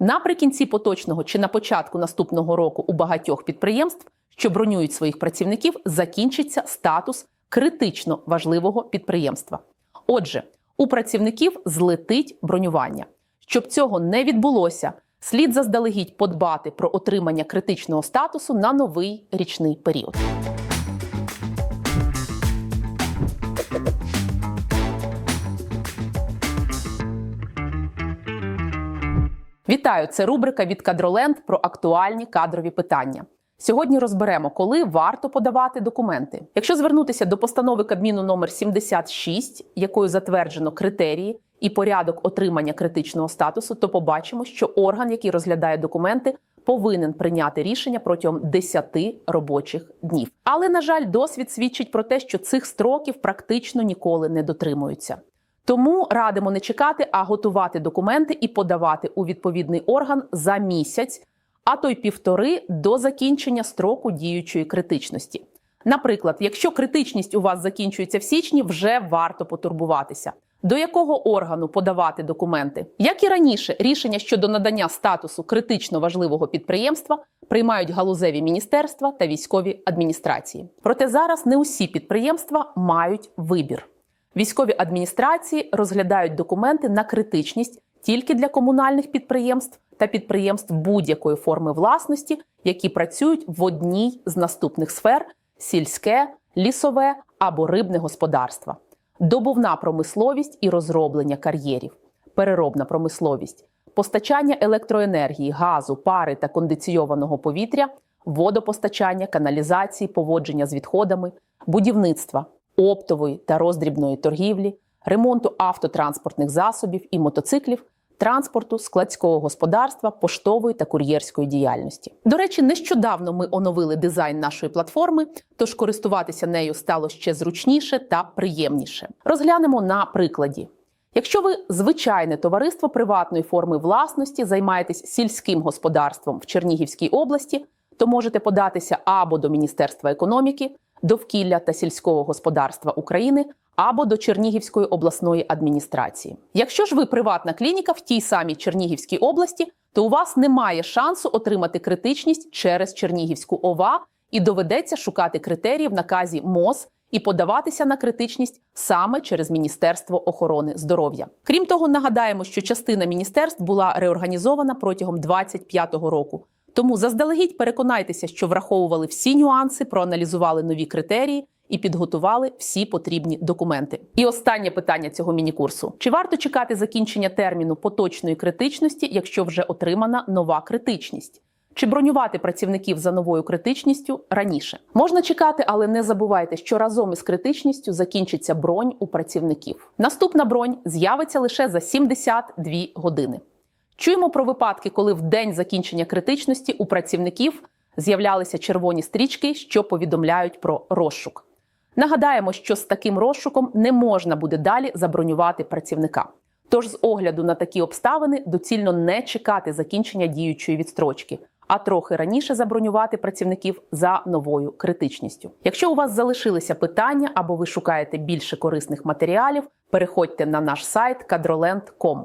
Наприкінці поточного чи на початку наступного року у багатьох підприємств, що бронюють своїх працівників, закінчиться статус критично важливого підприємства. Отже, у працівників злетить бронювання. Щоб цього не відбулося, слід заздалегідь подбати про отримання критичного статусу на новий річний період. Вітаю! Це рубрика від Кадроленд про актуальні кадрові питання. Сьогодні розберемо, коли варто подавати документи. Якщо звернутися до постанови Кабміну номер 76, якою затверджено критерії і порядок отримання критичного статусу, то побачимо, що орган, який розглядає документи, повинен прийняти рішення протягом 10 робочих днів. Але на жаль, досвід свідчить про те, що цих строків практично ніколи не дотримуються. Тому радимо не чекати, а готувати документи і подавати у відповідний орган за місяць, а то й півтори до закінчення строку діючої критичності. Наприклад, якщо критичність у вас закінчується в січні, вже варто потурбуватися. До якого органу подавати документи? Як і раніше, рішення щодо надання статусу критично важливого підприємства приймають галузеві міністерства та військові адміністрації. Проте зараз не усі підприємства мають вибір. Військові адміністрації розглядають документи на критичність тільки для комунальних підприємств та підприємств будь-якої форми власності, які працюють в одній з наступних сфер: сільське, лісове або рибне господарство, добувна промисловість і розроблення кар'єрів, переробна промисловість, постачання електроенергії, газу, пари та кондиційованого повітря, водопостачання, каналізації, поводження з відходами, будівництва оптової та роздрібної торгівлі, ремонту автотранспортних засобів і мотоциклів, транспорту, складського господарства, поштової та кур'єрської діяльності. До речі, нещодавно ми оновили дизайн нашої платформи, тож користуватися нею стало ще зручніше та приємніше. Розглянемо на прикладі. Якщо ви звичайне товариство приватної форми власності займаєтесь сільським господарством в Чернігівській області, то можете податися або до Міністерства економіки, довкілля та сільського господарства України або до Чернігівської обласної адміністрації. Якщо ж ви приватна клініка в тій самій Чернігівській області, то у вас немає шансу отримати критичність через Чернігівську ОВА і доведеться шукати критерії в наказі МОЗ і подаватися на критичність саме через Міністерство охорони здоров'я. Крім того, нагадаємо, що частина міністерств була реорганізована протягом 25-го року. Тому заздалегідь переконайтеся, що враховували всі нюанси, проаналізували нові критерії і підготували всі потрібні документи. І останнє питання цього міні-курсу: чи варто чекати закінчення терміну поточної критичності, якщо вже отримана нова критичність? Чи бронювати працівників за новою критичністю раніше можна чекати, але не забувайте, що разом із критичністю закінчиться бронь у працівників. Наступна бронь з'явиться лише за 72 години. Чуємо про випадки, коли в день закінчення критичності у працівників з'являлися червоні стрічки, що повідомляють про розшук. Нагадаємо, що з таким розшуком не можна буде далі забронювати працівника. Тож, з огляду на такі обставини, доцільно не чекати закінчення діючої відстрочки, а трохи раніше забронювати працівників за новою критичністю. Якщо у вас залишилися питання або ви шукаєте більше корисних матеріалів, переходьте на наш сайт kadroland.com.